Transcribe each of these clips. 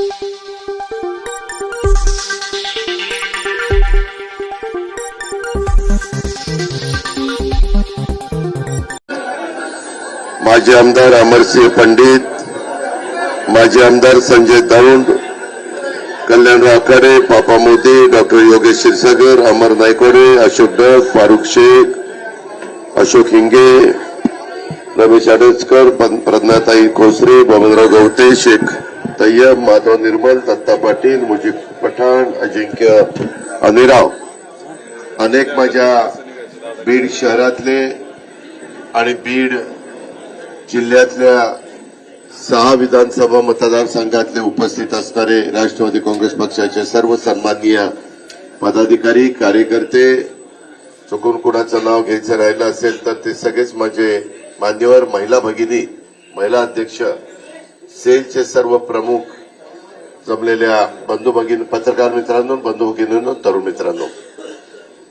माजी आमदार अमरसिंह पंडित माजी आमदार संजय दौंड कल्याणराव राखाडे पापा मोदी डॉक्टर योगेश क्षीरसागर अमर नायकवाडे अशोक डग फारुख शेख अशोक हिंगे रमेश आडसकर प्रज्ञाताई कोसरे बबनराव गवते शेख तय्यब माधव निर्मल दत्ता पाटील मुजीब पठाण अजिंक्य अनिराव. अनेक माझ्या बीड शहरातले आणि बीड जिल्ह्यातल्या सहा विधानसभा मतदारसंघातले उपस्थित असणारे राष्ट्रवादी काँग्रेस पक्षाचे सर्व सन्माननीय पदाधिकारी कार्यकर्ते चुकून कुणाचं नाव घ्यायचं राहिलं असेल तर ते सगळेच माझे मान्यवर महिला भगिनी महिला अध्यक्ष सेलचे सर्व प्रमुख जमलेल्या बंधू भगिनी पत्रकार मित्रांनो बंधू भगिनींनो तरुण मित्रांनो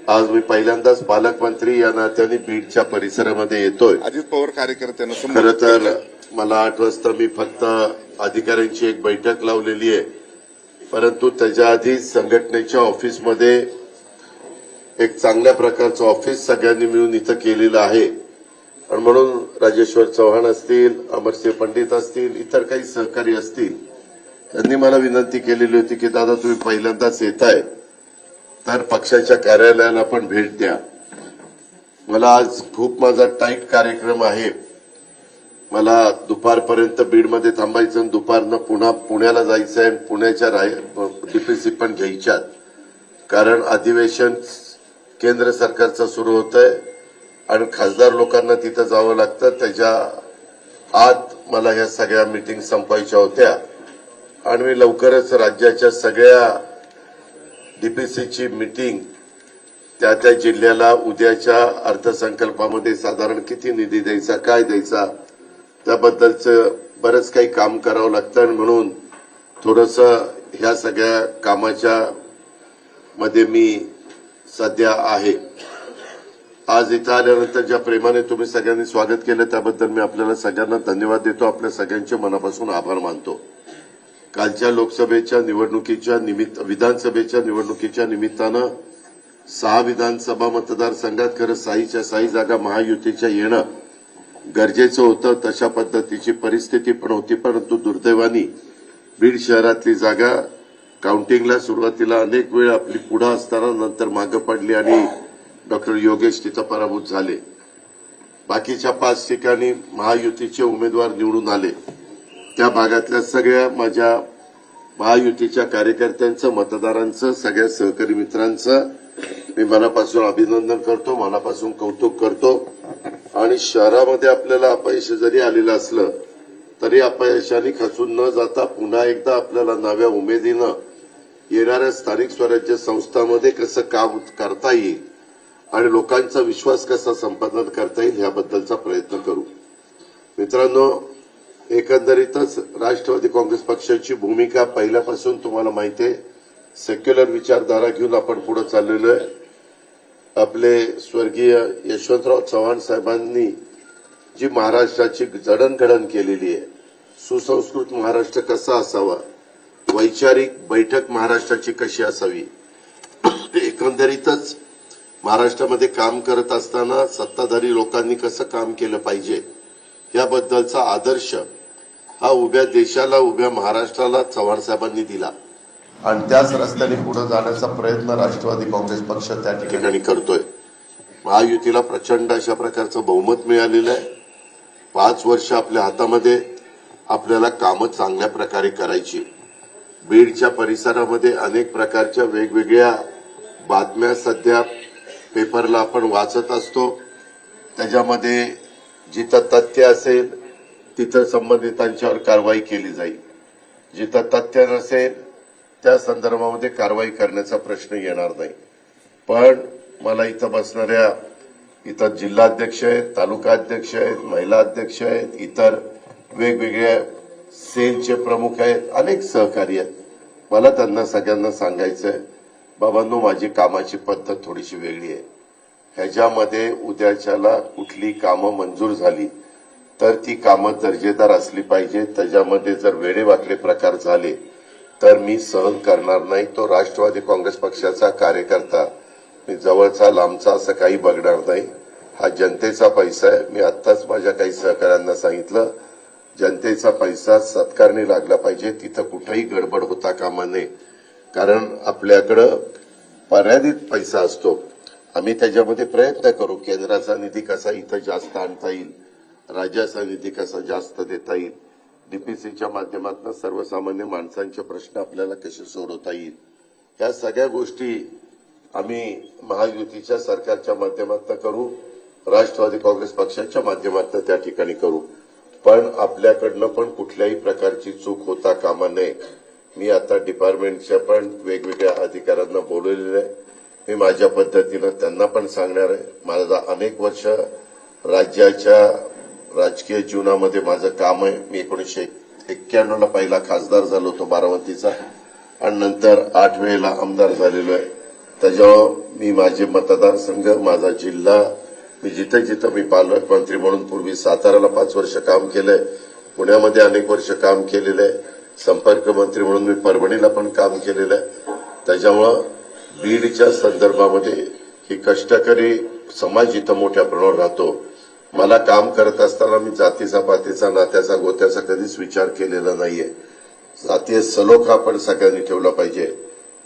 आज मी पहिल्यांदाच पालकमंत्री या नात्याने बीडच्या परिसरामध्ये येतोय. अजित पवार कार्यकर्त्यांना खर तर. मला आठ वाजता मी फक्त अधिकाऱ्यांची एक बैठक लावलेली आहे. परंतु त्याच्या आधी संघटनेच्या ऑफिसमध्ये एक चांगल्या प्रकारचं ऑफिस सगळ्यांनी मिळून इथं केलेलं आहे. आणि म्हणून राजेश्वर चव्हाण असतील अमरसिंह पंडित असतील इतर काही सहकारी असतील त्यांनी मला विनंती केलेली होती की दादा तुम्ही पहिल्यांदाच येताय. तर पक्षाच्या कार्यालयाला पण भेट द्या. मला आज खूप माझा टाईट कार्यक्रम आहे. मला दुपारपर्यंत बीडमध्ये थांबायचं आणि दुपारनं पुन्हा पुण्याला जायचं आहे पुण्याच्या डीपीसी पण घ्यायच्यात. कारण अधिवेशन केंद्र सरकारचं सुरू होत आहे आणि खासदार लोकांना तिथं जावं लागतं. त्याच्या आत मला ह्या सगळ्या मिटिंग संपवायच्या होत्या. आणि मी लवकरच राज्याच्या सगळ्या डीपीसीची मिटिंग त्या त्या जिल्ह्याला उद्याच्या अर्थसंकल्पामध्ये साधारण किती निधी द्यायचा काय द्यायचा त्याबद्दलचं बरंच काही काम करावं लागतं. आणि म्हणून थोडस ह्या सगळ्या कामाच्या मध्ये मी सध्या आहे. आज इथं आल्यानंतर ज्या प्रेमाने तुम्ही सगळ्यांनी स्वागत केलं त्याबद्दल मी आपल्याला सगळ्यांना धन्यवाद देतो. आपल्या सगळ्यांचे मनापासून आभार मानतो. कालच्या लोकसभेच्या निवडणुकीच्या निमित्त विधानसभेच्या निवडणुकीच्या निमित्तानं सहा विधानसभा मतदारसंघात खरं साईच्या साई जागा महायुतीच्या येणं गरजेचं होतं. तशा पद्धतीची परिस्थिती पण होती परंतु दुर्दैवानी बीड शहरातली जागा काउंटिंगला सुरुवातीला अनेक वेळ आपली पुढं असताना नंतर मागं पडली आणि डॉक्टर योगेश तिथं पराभूत झाले. बाकीच्या पाच ठिकाणी महायुतीचे उमेदवार निवडून आले. त्या भागातल्या सगळ्या माझ्या महायुतीच्या कार्यकर्त्यांचं मतदारांचं सगळ्या सहकारी मित्रांचं मी मनापासून अभिनंदन करतो मनापासून कौतुक करतो. आणि शहरामध्ये आपल्याला अपयश जरी आलेलं असलं तरी अपयशाने खचून न जाता पुन्हा एकदा आपल्याला नव्या उमेदीनं येणाऱ्या स्थानिक स्वराज्य संस्थांमध्ये कसं काम करता येईल आणि लोकांचा विश्वास कसा संपादन करता येईल याबद्दलचा प्रयत्न करू. मित्रांनो एकंदरीतच राष्ट्रवादी काँग्रेस पक्षाची भूमिका पहिल्यापासून तुम्हाला माहिती आहे. सेक्युलर विचारधारा घेऊन आपण पुढे चाललेलो आहे. आपले स्वर्गीय यशवंतराव चव्हाण साहेबांनी जी महाराष्ट्राची जडणघडण केलेली आहे सुसंस्कृत महाराष्ट्र कसा असावा वैचारिक बैठक महाराष्ट्राची कशी असावी एकंदरीतच महाराष्ट्रामध्ये काम करत असताना सत्ताधारी लोकांनी कसं काम केलं पाहिजे याबद्दलचा आदर्श हा उभ्या देशाला उभ्या महाराष्ट्राला चव्हाण साहेबांनी दिला. आणि त्याच रस्त्याने पुढे जाण्याचा प्रयत्न राष्ट्रवादी काँग्रेस पक्ष त्या ठिकाणी करतोय. महायुतीला प्रचंड अशा प्रकारचं बहुमत मिळालेलं आहे. पाच वर्ष आपल्या हातामध्ये आपल्याला कामं चांगल्या प्रकारे करायची. बीडच्या परिसरामध्ये अनेक प्रकारच्या वेगवेगळ्या बातम्या सध्या पेपरला आपण वाचत असतो. त्याच्यामध्ये जिथं तथ्य असेल तिथं संबंधितांच्यावर कारवाई केली जाईल. जिथं तथ्य नसेल त्या संदर्भामध्ये कारवाई करण्याचा प्रश्न येणार नाही. पण मला इथं बसणाऱ्या इथं जिल्हाध्यक्ष आहेत तालुका अध्यक्ष आहेत महिला अध्यक्ष आहेत इतर वेगवेगळ्या सेलचे प्रमुख आहेत अनेक सहकारी आहेत. मला त्यांना सगळ्यांना सांगायचं आहे बाबांनो माझी कामाची पद्धत थोडीशी वेगळी आहे. ह्याच्यामध्ये उद्याच्याला कुठली कामं मंजूर झाली तर ती कामं दर्जेदार असली पाहिजे. त्याच्यामध्ये जर वेडेवाकडे प्रकार झाले तर मी सहन करणार नाही. तो राष्ट्रवादी काँग्रेस पक्षाचा कार्यकर्ता मी जवळचा लांबचा असं काही बघणार नाही. हा जनतेचा पैसा आहे. मी आत्ताच माझ्या काही सहकाऱ्यांना सांगितलं जनतेचा पैसा सत्कारने लागला पाहिजे. तिथं कुठेही गडबड होता कामा नये. कारण आपल्याकडं मर्यादित पैसा असतो. आम्ही त्याच्यामध्ये प्रयत्न करू केंद्राचा निधी कसा इथं जास्त आणता येईल राज्याचा निधी कसा जास्त देता येईल. डीपीसीच्या माध्यमातून सर्वसामान्य माणसांचे प्रश्न आपल्याला कसे सोडवता येईल? या सगळ्या गोष्टी आम्ही महायुतीच्या सरकारच्या माध्यमातून करू राष्ट्रवादी काँग्रेस पक्षाच्या माध्यमातून त्या ठिकाणी करू. पण आपल्याकडनं पण कुठल्याही प्रकारची चूक होता कामा नये. मी आता डिपार्टमेंटच्या पण वेगवेगळ्या अधिकाऱ्यांना बोलवलेलं आहे. मी माझ्या पद्धतीनं त्यांना पण सांगणार आहे. माझा अनेक वर्ष राज्याच्या राजकीय जीवनामध्ये माझं काम आहे. मी एकोणीसशे एक्क्याण्णवला पहिला खासदार झालो होतो बारामतीचा आणि नंतर आठ वेळेला आमदार झालेलो आहे. त्याच्यावर मी माझे मतदारसंघ माझा जिल्हा मी जिथं जिथं मी पालकमंत्री म्हणून पूर्वी साताऱ्याला पाच वर्ष काम केलंय. पुण्यामध्ये अनेक वर्ष काम केलेलं आहे. संपर्क मंत्री म्हणून मी परभणीला पण काम केलेलं आहे. त्याच्यामुळं बीडच्या संदर्भामध्ये ही कष्टकरी समाज इथं मोठ्या प्रमाणावर राहतो. मला काम करत असताना मी जातीचा पातीचा नात्याचा गोत्याचा कधीच विचार केलेला नाहीये. जातीय सलोखा आपण सगळ्यांनी ठेवला पाहिजे.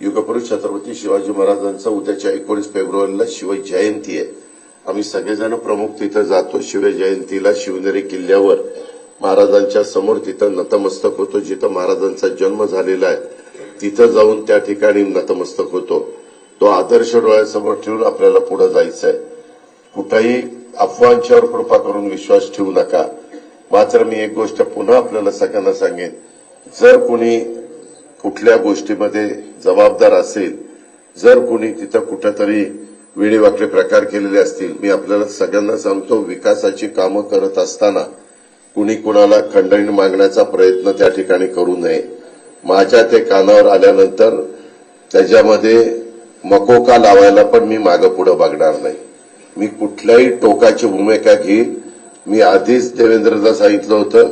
युगपुरुष छत्रपती शिवाजी महाराजांचा उद्याच्या एकोणीस फेब्रुवारीला शिव जयंती आहे. आम्ही सगळेजण प्रमुख तिथं जातो. शिव जयंतीला शिवनेरी किल्ल्यावर महाराजांच्या समोर तिथं नतमस्तक होतो जिथं महाराजांचा जन्म झालेला आहे तिथं जाऊन त्या ठिकाणी नतमस्तक होतो. तो आदर्श डोळ्यासमोर ठेवून आपल्याला पुढे जायचं आहे कुठेही अफवांच्यावर कृपा करून विश्वास ठेवू नका. मात्र मी एक गोष्ट पुन्हा आपल्याला सगळ्यांना सांगेन. जर कुणी कुठल्या गोष्टीमध्ये जबाबदार असेल जर कुणी तिथं कुठेतरी वेळेवाकडे प्रकार केलेले असतील मी आपल्याला सगळ्यांना सांगतो विकासाची कामं करत असताना कुणी कुणाला खंडणी मागण्याचा प्रयत्न त्या ठिकाणी करू नये. माझ्या ते कानावर आल्यानंतर त्याच्यामध्ये मकोका लावायला पण मी मागं पुढं बघणार नाही. मी कुठल्याही टोकाची भूमिका घेईन. मी आधीच देवेंद्रदा सांगितलं होतं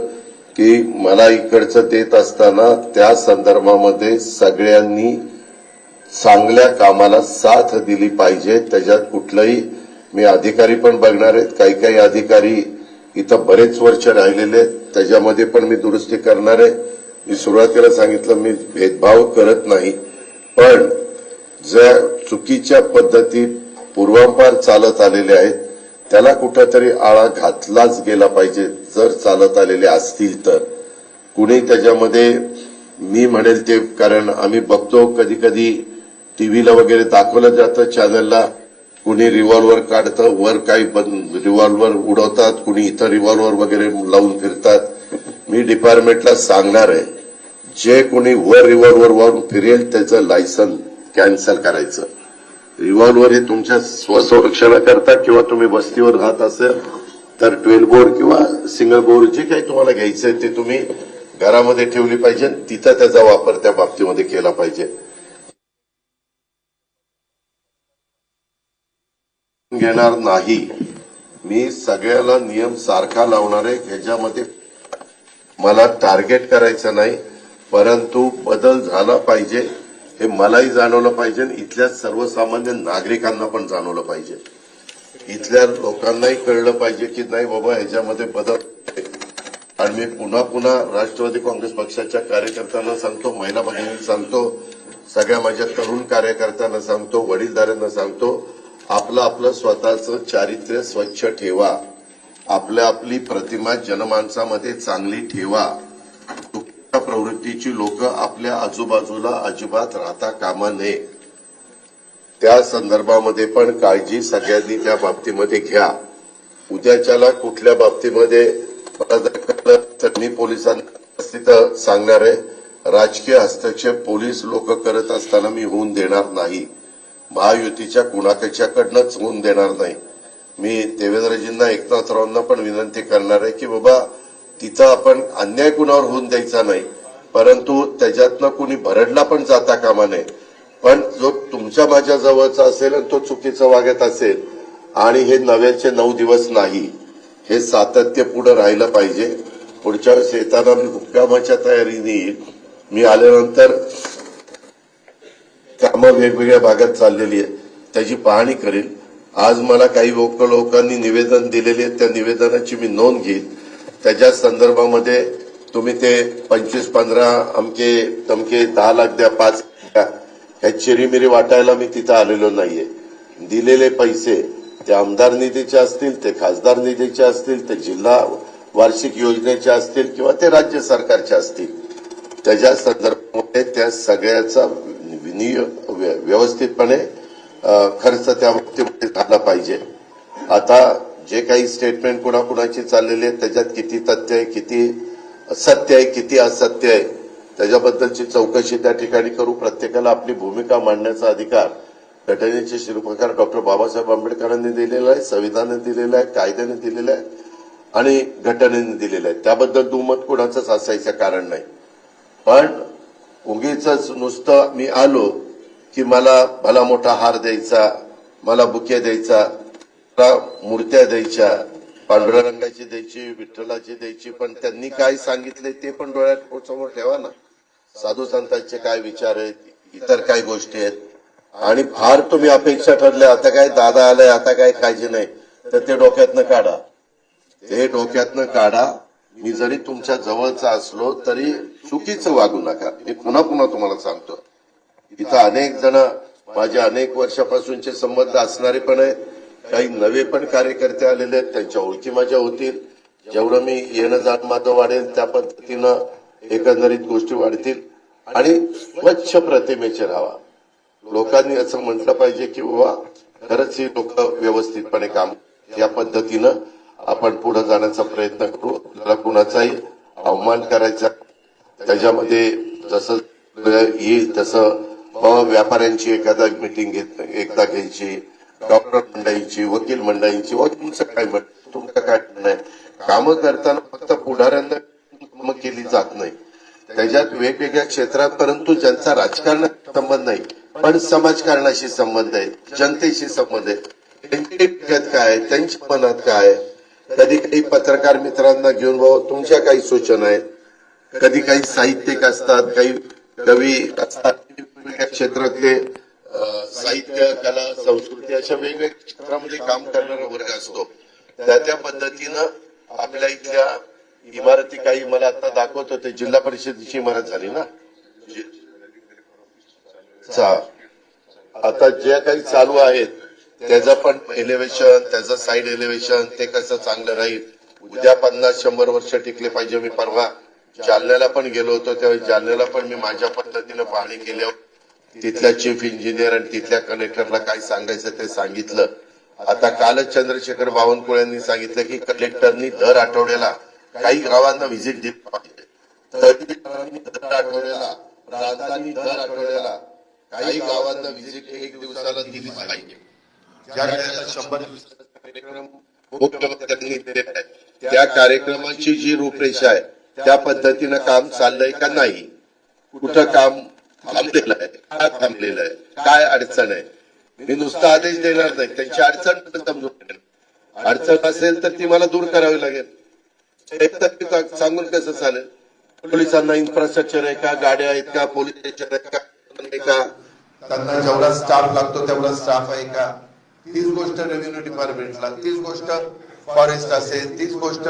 की मला इकडचं देत असताना त्या संदर्भामध्ये सगळ्यांनी चांगल्या कामाला साथ दिली पाहिजे. त्याच्यात कुठलंही मी अधिकारी पण बघणार आहेत. काही काही अधिकारी इथं बरेच वर्ष राहिलेले आहेत. त्याच्यामध्ये पण मी दुरुस्ती करणार आहे. मी सुरुवातीला सांगितलं मी भेदभाव करत नाही. पण ज्या चुकीच्या पद्धती पूर्वांपार चालत आलेल्या आहेत त्याला कुठेतरी आळा घातलाच गेला पाहिजे. जर चालत आलेले असतील तर. कुणी त्याच्यामध्ये मी म्हणेल ते कारण आम्ही बघतो कधी कधी टीव्हीला वगैरे दाखवलं जातं चॅनलला कुणी रिव्हॉल्वर काढतं वर काही रिव्हॉल्वर उडवतात कुणी इथं रिव्हॉल्वर वगैरे लावून फिरतात. मी डिपार्टमेंटला सांगणार आहे जे कोणी वर रिव्हॉल्वर वाहून फिरेल त्याचं लायसन कॅन्सल करायचं. रिव्हॉल्वर हे तुमच्या स्वसंरक्षणाकरता किंवा तुम्ही वस्तीवर राहत असेल तर ट्वेल्व बोर किंवा सिंगल बोर जे काही तुम्हाला घ्यायचं आहे ते तुम्ही घरामध्ये ठेवली पाहिजे तिथं त्याचा वापर त्या बाबतीमध्ये केला पाहिजे. घेणार नाही. मी सगळ्याला नियम सारखा लावणार आहे ह्याच्यामध्ये मला टार्गेट करायचं नाही परंतु बदल झाला पाहिजे हे मलाही जाणवलं पाहिजे इथल्या सर्वसामान्य नागरिकांना पण जाणवलं पाहिजे. इथल्या लोकांनाही कळलं पाहिजे की नाही बाबा ह्याच्यामध्ये बदल आणि मी पुन्हा पुन्हा राष्ट्रवादी काँग्रेस पक्षाच्या कार्यकर्त्यांना सांगतो महिला भगिनी सांगतो सगळ्या माझ्या तरुण कार्यकर्त्यांना सांगतो वडीलधाऱ्यांना सांगतो आपलं आपलं स्वतःचं चारित्र्य स्वच्छ ठेवा. आपल्या आपली प्रतिमा जनमानसामध्ये चांगली ठेवा. प्रवृत्तीची लोक आपल्या आजूबाजूला अजिबात राहता कामा नये. त्या संदर्भामध्ये पण काळजी सगळ्यांनी त्या बाबतीमध्ये घ्या. उद्याच्याला कुठल्या बाबतीमध्ये मी पोलिसांना सांगणार आहे राजकीय हस्तक्षेप पोलीस लोक करत असताना मी होऊन देणार नाही. महायुतीच्या कुणाकडच्याकडनंच होऊन देणार नाही. मी देवेंद्रजींना एकनाथरावांना पण विनंती करणार आहे की बाबा तिथं आपण अन्याय कुणावर होऊन द्यायचा नाही. परंतु त्याच्यातनं कुणी भरडला पण जाता कामा नये. पण जो तुमच्या माझ्या जवळचा असेल आणि तो चुकीचं वागत असेल आणि हे नव्याचे नऊ दिवस नाही हे सातत्य पुढे राहिलं पाहिजे. पुढच्या वेळेस येताना मी मुक्कामाच्या तयारीने मी आल्यानंतर कामं वेगवेगळ्या भागात चाललेली आहेत त्याची पाहणी करेल. आज मला काही लोक लोकांनी निवेदन दिलेले आहेत. त्या निवेदनाची मी नोंद घेईल. त्याच्या संदर्भामध्ये तुम्ही ते पंचवीस पंधरा अमके तमके दहा लाख द्या पाच ह्या चिरीमिरी वाटायला मी तिथं आलेलो नाहीये. दिलेले पैसे ते आमदार निधीचे असतील ते खासदार निधीचे असतील ते जिल्हा वार्षिक योजनेचे असतील किंवा ते राज्य सरकारचे असतील. त्याच्या संदर्भामध्ये त्या सगळ्याचा विनियोग व्य- व्यवस्थितपणे खर्च त्या बाबतीमध्ये झाला पाहिजे. आता जे काही स्टेटमेंट कुणाकुणाची चाललेली आहे त्याच्यात किती तथ्य आहे किती सत्य आहे किती असत्य आहे त्याच्याबद्दलची चौकशी त्या ठिकाणी करू. प्रत्येकाला आपली भूमिका मांडण्याचा अधिकार घटनेचे शिल्पकार डॉक्टर बाबासाहेब आंबेडकरांनी दिलेला आहे संविधानाने दिलेला आहे कायद्याने दिलेला आहे आणि घटनेने दिलेलं आहे. त्याबद्दल दुमत कुणाचंच असायचं कारण नाही. पण उगीच नुसतं मी आलो की मला भला मोठा हार द्यायचा मला बुके द्यायचा मला मूर्त्या द्यायच्या पांढऱ्या रंगाची द्यायची विठ्ठलाची द्यायची पण त्यांनी काय सांगितले ते पण डोळ्यात समोर ठेवा ना. साधू संतांचे काय विचार आहेत इतर काय गोष्टी आहेत? आणि फार तुम्ही अपेक्षा ठरल्या आता काय दादा आलाय आता काय काळजी नाही तर ते डोक्यातनं काढा. ते डोक्यातनं काढा मी जरी तुमच्या जवळचा असलो तरी चुकीचं वागू नका. मी पुन्हा पुन्हा तुम्हाला सांगतो. इथं अनेक जण माझे अनेक वर्षापासूनचे संबंध असणारे पण आहेत. काही नवे पण कार्यकर्ते आलेले आहेत. त्यांच्या ओळखी माझ्या होतील. जेवढं मी येणं जाणं माझं वाढेल त्या पद्धतीनं एकंदरीत गोष्टी वाढतील. आणि स्वच्छ प्रतिमेचे राहावा. लोकांनी असं म्हटलं पाहिजे की बाबा खरंच ही लोक व्यवस्थितपणे काम या पद्धतीनं आपण पुढे जाण्याचा प्रयत्न करू. आपल्याला कुणाचाही अवमान करायचा त्याच्यामध्ये जसं येईल तसं व्यापाऱ्यांची एखादा मिटिंग घेत एकदा घ्यायची डॉक्टर मंडळींची वकील मंडळींची व तुमचं काय म्हण तुमचं काय म्हणणं कामं करताना फक्त पुढाऱ्यांना कामं केली जात नाही. त्याच्यात वेगवेगळ्या क्षेत्रात परंतु ज्यांचा राजकारणाशी संबंध नाही पण समाजकारणाशी संबंध आहे जनतेशी संबंध आहे. त्यांची काय त्यांच्या मनात काय आहे? कधी काही पत्रकार मित्रांना घेऊन भाऊ तुमच्या काही सूचना आहेत. कधी काही साहित्यिक असतात काही कवी असतात क्षेत्रातले साहित्य कला संस्कृती अशा वेगवेगळ्या क्षेत्रामध्ये काम करणारा वर्ग असतो. त्या त्या पद्धतीनं आपल्या इथल्या इमारती काही मला आता दाखवत होते. जिल्हा परिषदेची इमारत झाली ना? आता ज्या काही चालू आहेत त्याचं पण एलिव्हेशन त्याचं साईड एलिव्हेशन ते कसं चांगलं राहील? उद्या पन्नास शंभर वर्ष टिकले पाहिजे मी परवा. जालन्याला पण गेलो होतो त्यावेळी जालन्याला पण मी माझ्या पद्धतीनं पाहणी केल्यावर तिथल्या चीफ इंजिनियर आणि तिथल्या कलेक्टरला काय सांगायचं ते सांगितलं. आता कालच चंद्रशेखर बावनकुळेंनी सांगितलं की कलेक्टरनी दर आठवड्याला काही गावांना व्हिजिट दिली पाहिजे. दर आठवड्याला प्रांतांनी दर आठवड्याला काही गावांना व्हिजिट एक दिवसाला दिली पाहिजे. ज्या वेळेला शंभर दिवसाचा कार्यक्रम आहे. त्या कार्यक्रमाची जी रूपरेषा आहे त्या पद्धतीनं काम चाललंय का नाही? कुठं काम थांबलेलं आहे? काय थांबलेलं आहे? काय अडचण आहे? मी नुसता आदेश देणार नाही. त्यांची अडचण पण समजून घेणार. अडचण असेल तर ती मला दूर करावी लागेल. सांगून कसं चालेल? पोलिसांना इन्फ्रास्ट्रक्चर आहे का? गाड्या आहेत का? पोलीस स्टेशन का? आहे का? त्यांना जेवढा स्टाफ लागतो तेवढा स्टाफ आहे का? तीच गोष्ट रेव्हेन्यू डिपार्टमेंटला तीच गोष्ट फॉरेस्ट असेल तीच गोष्ट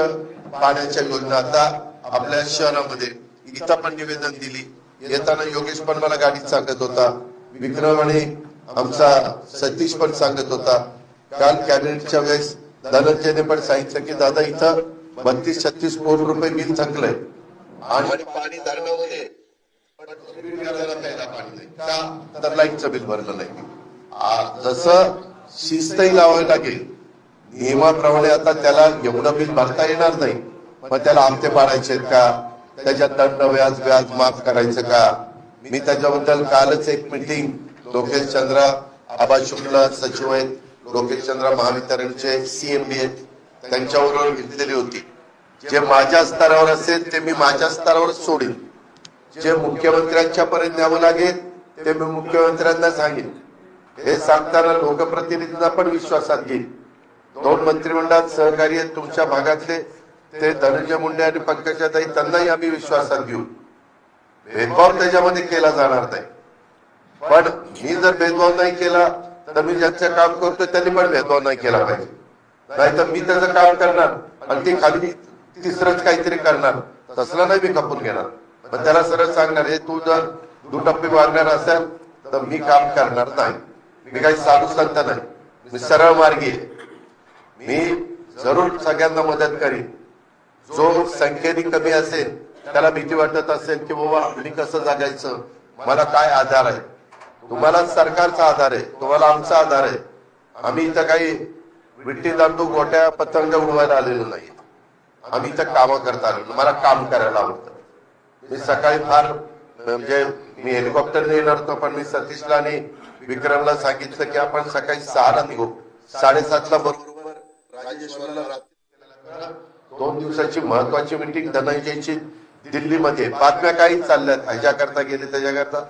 पाण्याच्या योजना आता आपल्या शहरामध्ये. इथं पण निवेदन दिली. येताना योगेश पण मला गाडीत सांगत होता. विक्रम आणि आमचा सतीश पण सांगत होता. काल कॅबिनेटच्या वेळेस धनंजयने पण सांगितलं की दादा इथं बत्तीस छत्तीस कोटी रुपये बिल थकलंय. आणि पाणी धरणामध्ये पण पाणी नाही. का? तर लाईटचं बिल भरलं नाही. जसं शिस्तही लावावी लागेल. नियमाप्रमाणे आता त्याला एवढं बिल भरता येणार नाही. मग त्याला आमते पाडायचे आहेत का? त्याच्यात दंड व्याज व्याज माफ करायचं का? मी त्याच्याबद्दल कालच एक मिटिंग लोकेश चंद्र आबा शुक्ल सचिव आहेत. लोकेश चंद्र महावितरणचे सीएमबी आहेत. त्यांच्याबरोबर घेतलेली होती. जे माझ्या स्तरावर असेल ते मी माझ्या स्तरावर सोडेल जे मुख्यमंत्र्यांच्या पर्यंत न्यावं लागेल ते मी मुख्यमंत्र्यांना सांगेन. हे सांगताना लोकप्रतिनिधींना पण विश्वासात घेईल दोन मंत्रिमंडळात सहकारी आहेत तुमच्या भागातले ते धनंजय मुंडे आणि पंकजाताई त्यांनाही आम्ही विश्वासात घेऊ भेदभाव त्याच्यामध्ये केला जाणार नाही. पण मी जर भेदभाव नाही केला तर मी ज्यांचं काम करतोय त्यांनी पण भेदभाव नाही केला पाहिजे. नाही तर मी त्याचं काम करणार आणि ते खाली तिसरंच काहीतरी करणार. तसलं नाही मी खपून घेणार. पण त्याला सरळ सांगणार हे तू जर दुटप्पे मारणार असेल तर मी काम करणार नाही. मी काही साधू संत नाही. मी सरळ मार्गी आहे. मी जरूर सगळ्यांना मदत करीन. जो संख्येने कमी असेल त्याला भीती वाटत असेल की बाबा मी कसं जगायचं? मला काय आधार आहे? तुम्हाला सरकारचा आधार आहे. तुम्हाला आमचा आधार आहे. आम्ही इथं काही विट्टी दांडू गोट्या पतंग उडवायला आलेलो नाही. आम्ही इथं कामं करता आलेलो मला काम करायला आवडतं. मी सकाळी फार म्हणजे मी हेलिकॉप्टरने येणार होतो पण मी सतीशला आणि विक्रमला सांगितलं की आपण सकाळी सहाला निघू. साडेसातला बरोबर राजेश्वरला दोन दिवसाची महत्वाची मिटिंग धनंजयची दिल्लीमध्ये. बातम्या काही चालल्यात. ह्याच्या करता गेले त्याच्याकरता.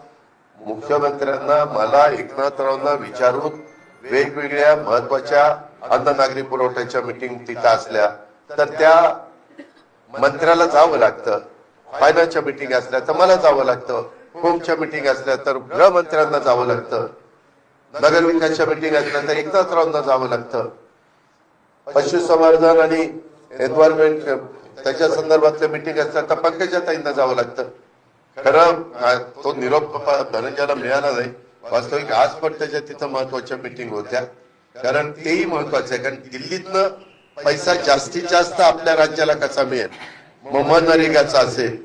मुख्यमंत्र्यांना मला एकनाथरावना विचारून वेगवेगळ्या महत्त्वाच्या अन्न नागरी पुरवठ्याच्या मिटिंग तिथं असल्या. तर त्या मंत्र्याला जावं लागतं. फायनान्सच्या मिटिंग असल्या तर मला जावं लागतं. होमच्या मिटिंग असल्या तर गृहमंत्र्यांना जावं लागतं. नगरविकासच्या मिटिंग असल्या तर एकनाथरावांना जावं लागतं. पशुसंवर्धन आणि एन्व्हायरमेंट त्याच्या संदर्भातलं मिटिंग असतात तर पंकजाताईंना जावं लागतं. खरं तो निरोप धनंजयला मिळाला नाही. वास्तविक आज पण त्याच्या तिथं महत्त्वाच्या मिटिंग होत्या. कारण तेही महत्वाचं आहे कारण दिल्लीतनं पैसा जास्तीत जास्त आपल्या राज्याला कसा मिळेल? मग असेल.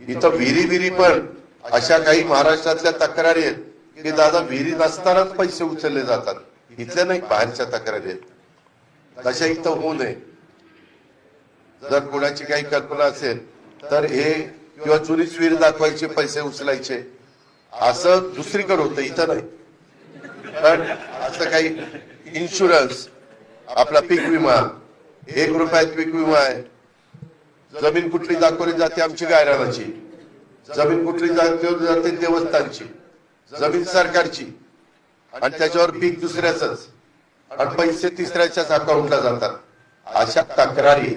इथं विहिरी विहिरी पण अशा काही महाराष्ट्रातल्या तक्रारी आहेत. की दादा विहिरी नसतानाच पैसे उचलले जातात. इथल्या नाही बाहेरच्या तक्रारी आहेत. तशा इथं होऊ नये. जर कोणाची काही कल्पना असेल तर हे किंवा चुरीच विहीर दाखवायचे पैसे उचलायचे असं दुसरीकडे होतं इथं नाही. पण असं काही इन्शुरन्स आपला पीक विमा एक रुपयात पीक विमा आहे. जमीन कुठली दाखवली जाते आमची गायरानाची. जमीन कुठली दाखवली जाते देवस्थानची. जमीन सरकारची. आणि त्याच्यावर पीक दुसऱ्याच. आणि पैसे तिसऱ्याच्याच अकाउंटला जातात. अशा तक्रारी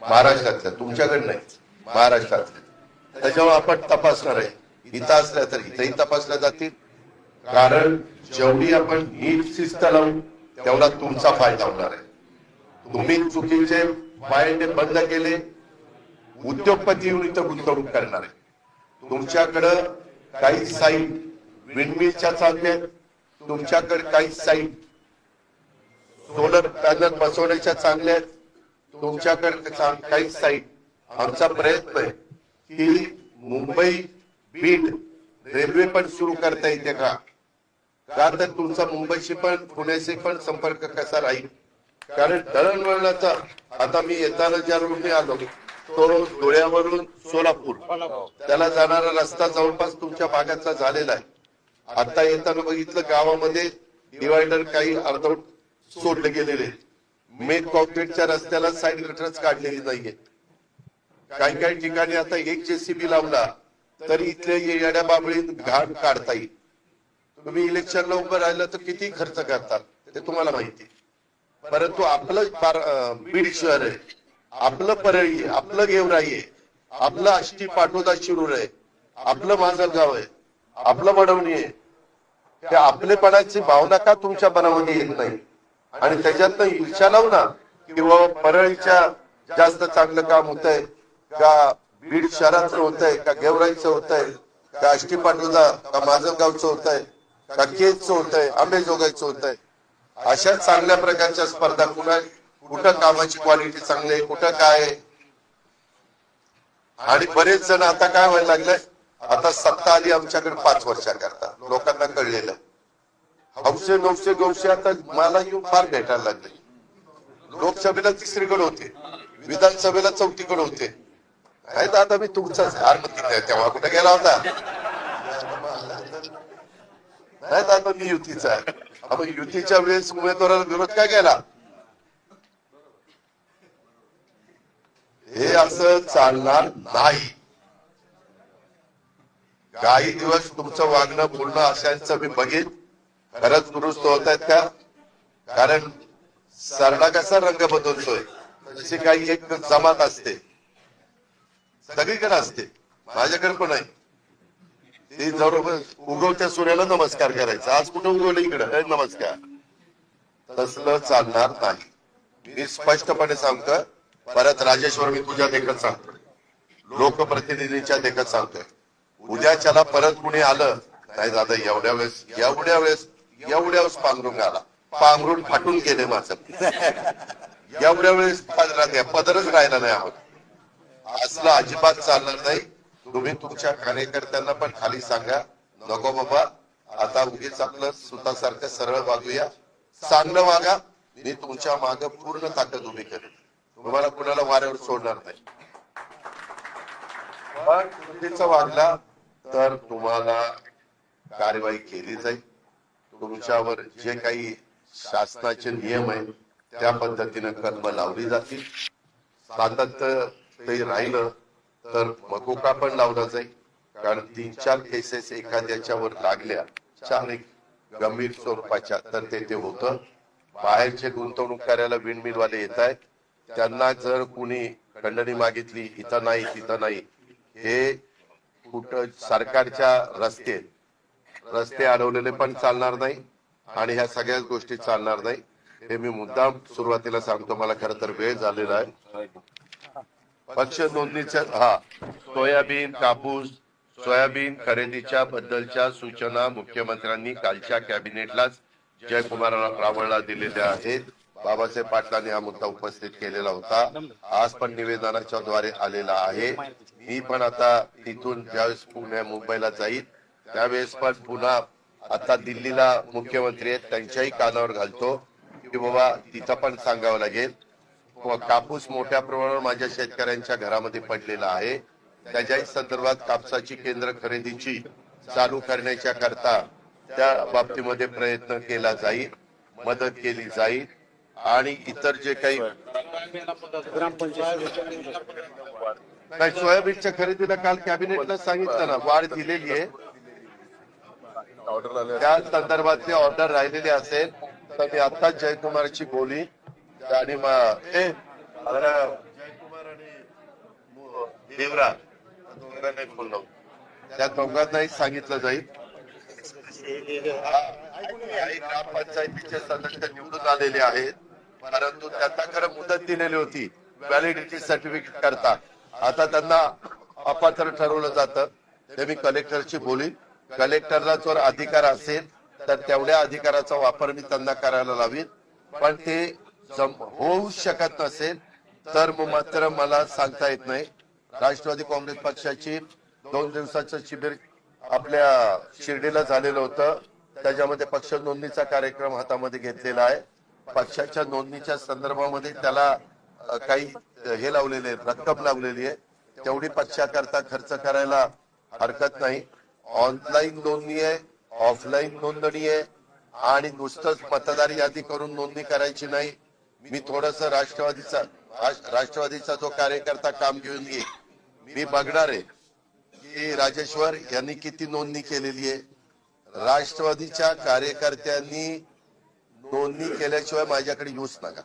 महाराष्ट्रातल्या तुमच्याकडे नाही. महाराष्ट्रातल्या. त्याच्यावर आपण तपासणार आहे. इथं असल्या तर इथंही तपासल्या जातील. कारण जेवढी आपण नीट शिस्त लावू तेवढा तुमचा फायदा होणार आहे. तुम्ही चुकीचे माइंड बंद केले उद्योगपती युनिट इथं गुंतवणूक करणार आहे. तुमच्याकडं काही साईट विंडमिलच्या चालल्या तुमच्याकडे काही साईट सोलर पॅनल बसवण्याच्या चांगल्या आहेत तुमच्याकडे काही साईट. आमचा प्रयत्न आहे की मुंबई बीड रेल्वे पण सुरू करता येते का? का तर तुमचा मुंबईशी पण पुण्याशी पण संपर्क कसा राहील? कारण दळणवळणाचा आता मी येताना ज्या रोडने आलो तो धुळ्यावरून सोलापूर. त्याला जाणारा रस्ता जवळपास तुमच्या भागाचा झालेला आहे. आता येताना बघितलं गावामध्ये डिवायडर काही अर्धवट सोडले गेलेले मेन कॉन्क्रीटच्या रस्त्याला साईड गटरच काढलेली नाहीये. काही काही ठिकाणी आता एक जेसीबी लावला तरी इथले येड्या बाबळीत घाण काढता येईल. तुम्ही इलेक्शनला उभं राहिलं तर किती खर्च करतात ते तुम्हाला माहिती आहे. परंतु आपलं बीड शहर आहे. आपलं परळी आहे आपलं गेवराई आहे. आपलं आष्टी पाठोदा शिरूर आहे. आपलं माजलगाव आहे. आपलं बनवणी आहे. त्या आपलेपणाची भावना का तुमच्या मनामध्ये येत नाही? आणि त्याच्यातनं ईर्षा लावू ना किंवा परळीच्या जास्त चांगलं काम होत आहे का बीड शहराचं होत आहे का गेवराईचं होत आहे का आष्टी पाटोदा का माजलगावचं होत आहे का केजचं होत आहे आंबेजोगाईचं होत आहे अशा चांगल्या प्रकारच्या स्पर्धा कुणा कुठं कामाची क्वालिटी चांगली आहे कुठं काय आहे? आणि बरेच जण आता काय व्हायला लागलंय? आता सत्ता आली आमच्याकडे पाच वर्षाकरता लोकांना कळलेलं. हौशे नऊशे गौशे आता मला येऊन फार भेटायला लागले. लोकसभेला तिसरीकडे होते विधानसभेला चौथीकडे होते. काय दादा मी तुमचाच हार तेव्हा कुठे गेला होता? नाही दादा मी युतीचा आहे. युतीच्या वेळेस उमेदवाराला विरोध काय केला? हे असं चालणार नाही. काही दिवस तुमचं वागणं बोलणं असायचं मी बघेन. खरंच दुरुस्त होत आहेत का? कारण सरडा कसा रंग बदलतोय? तशी काही एक जमात असते. सगळीकडे असते. माझ्याकडे पण आहे. ते बरोबर उगवत्या सूर्याला नमस्कार करायचा. आज कुठं उगवलं इकडे? नमस्कार. तसलं चालणार नाही. मी स्पष्टपणे सांगतोय परत राजेश्वर मी तुझ्या देखत सांगतोय. लोकप्रतिनिधींच्या देखत सांगतोय. उद्याच्याला परत कुणी आलं? नाही दादा एवढ्या वेळेस एवढ्या वेळेस एवढ्या वेळेस पांघरून आला. पांघरून फाटून गेले माझं. एवढ्या वेळेस पदरात पदरच राहिला नाही आहोत असलं अजिबात चालणार नाही. तुम्ही तुमच्या कार्यकर्त्यांना पण खाली सांगा. नको बाबा. आता उगीच आपलं स्वतःसारखं सरळ वागूया. चांगलं वागा. मी तुमच्या माग पूर्ण ताकद उभी करेन. तुम्हाला कुणाला वाऱ्यावर सोडणार नाही. पण वागला. तर तुम्हाला कारवाई केली जाईल. तुमच्यावर जे काही शासनाचे नियम आहेत त्या पद्धतीने कलम लावली जातील. सातत्य ते राहिलं तर मकोका पण लावला जाईल. कारण तीन चार केसेस एखाद्याच्यावर लागल्या चार एक गंभीर स्वरूपाच्या तर ते ते होतं. बाहेरचे गुंतवणूक करायला विणमिलवाले येत आहेत. त्यांना जर कुणी खंडणी मागितली इथं नाही तिथं नाही हे कुठं सरकारच्या रस्ते रस्ते अडवलेले पण चालणार नाही आणि ह्या सगळ्याच गोष्टी चालणार नाही हे मी मुद्दाम सुरुवातीला सांगतो मला खर तर वेळ झालेला आहे. पक्ष नोंदणीच्या हा सोयाबीन कापूस सोयाबीन खरेदीच्या बद्दलच्या सूचना मुख्यमंत्र्यांनी कालच्या कॅबिनेटलाच जयकुमार रावळला दिलेल्या आहेत. बाबासाहेब पाटलांनी हा मुद्दा उपस्थित केलेला होता. आज पण निवेदनाच्या द्वारे आलेला आहे. मी पण आता तिथून ज्यावेळेस पुण्या मुंबईला जाईल त्यावेळेस पण पुन्हा आता दिल्लीला मुख्यमंत्री आहेत त्यांच्याही कानावर घालतो की बाबा तिथं पण सांगावं लागेल. कापूस मोठ्या प्रमाणावर माझ्या शेतकऱ्यांच्या घरामध्ये पडलेला आहे. त्याच्याही संदर्भात कापसाची केंद्र खरेदीची चालू करण्याच्या करता त्या बाबतीमध्ये प्रयत्न केला जाईल मदत केली जाईल. आणि इतर जे काही नाही सोयाबीनच्या खरेदीला काल कॅबिनेटला सांगितलं ना वाढ दिलेली आहे. त्या संदर्भातली ऑर्डर राहिलेली असेल तर मी आताच जयकुमारची बोली आणि जयकुमार आणि देवरा त्या दोघांनाही बोललो त्या दोघांनाही सांगितलं जाईल. ग्रामपंचायतीचे सदस्य निवडून आलेले आहेत परंतु त्यांना खरं मुदत दिलेली होती. व्हॅलिडिटी सर्टिफिकेट करता. आता त्यांना अपात्र ठरवलं जातं. ते मी कलेक्टरशी बोलीन कलेक्टरला जर अधिकार असेल तर तेवढ्या अधिकाराचा वापर मी त्यांना करायला लावीन. पण ते होऊ शकत नसेल तर मग मात्र मला सांगता येत नाही. राष्ट्रवादी काँग्रेस पक्षाची दोन दिवसाचं शिबिर आपल्या शिर्डीला झालेलं होतं. त्याच्यामध्ये पक्ष नोंदणीचा कार्यक्रम हातामध्ये घेतलेला आहे. पक्षाच्या नोंदणीच्या संदर्भामध्ये त्याला काही हे लावलेले रक्कम लावलेली आहे. तेवढी पक्षाकरता खर्च करायला हरकत नाही. ऑनलाईन नोंदणी आहे ऑफलाईन नोंदणी आहे. आणि नुसतंच मतदार यादी करून नोंदणी करायची नाही. मी थोडस राष्ट्रवादीचा राष्ट्रवादीचा जो कार्यकर्ता काम घेऊन येईल मी बघणार आहे की राजेश्वर यांनी किती नोंदणी केलेली आहे. राष्ट्रवादीच्या कार्यकर्त्यांनी नोंदणी केल्याशिवाय माझ्याकडे येऊच नका.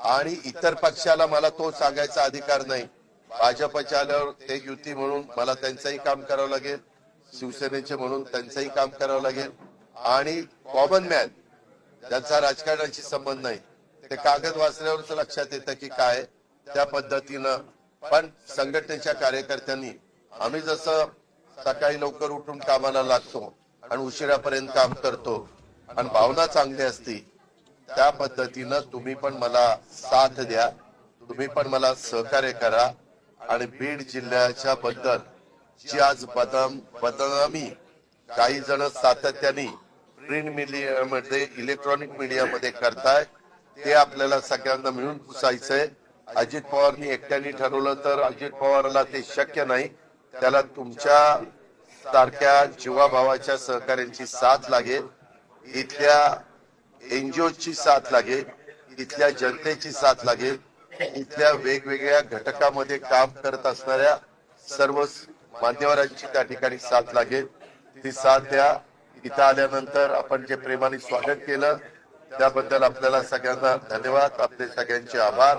आणि इतर पक्षाला मला तो सांगायचा अधिकार नाही. भाजपच्या आल्यावर ते युती म्हणून मला त्यांचंही काम करावं लागेल. शिवसेनेचे म्हणून त्यांचंही काम करावं लागेल. आणि कॉमन मॅन ज्यांचा राजकारणाशी संबंध नाही ते कागद वाचल्यावरच लक्षात येतं की काय त्या पद्धतीनं. पण संघटनेच्या कार्यकर्त्यांनी आम्ही जसं सकाळी लवकर उठून कामाला लागतो आणि उशिरापर्यंत काम करतो आणि भावना चांगली असती त्या पद्धतीनं तुम्ही पण मला साथ द्या. तुम्ही पण मला सहकार्य करा. आणि बीड जिल्ह्याच्या बद्दल जी आज बदम बदनामी काही जण सातत्याने प्रिंट मीडियामध्ये इलेक्ट्रॉनिक मीडियामध्ये करताय ते आपल्याला सगळ्यांना मिळून पुसायचंय. अजित पवारनी एकट्याने ठरवलं तर अजित पवारला ते शक्य नाही. त्याला तुमच्या सारख्या जीवाभावाच्या सहकार्यांची साथ लागेल. इथल्या एनजीओची साथ लागेल इथल्या जनतेची साथ लागेल इथल्या वेगवेगळ्या घटकामध्ये काम करत असणाऱ्या सर्व मान्यवरांची त्या ठिकाणी साथ लागेल. ती साथ द्या. इथं आल्यानंतर आपण जे प्रेमाने स्वागत केलं त्याबद्दल आपल्याला सगळ्यांना धन्यवाद. आपले सगळ्यांचे आभार.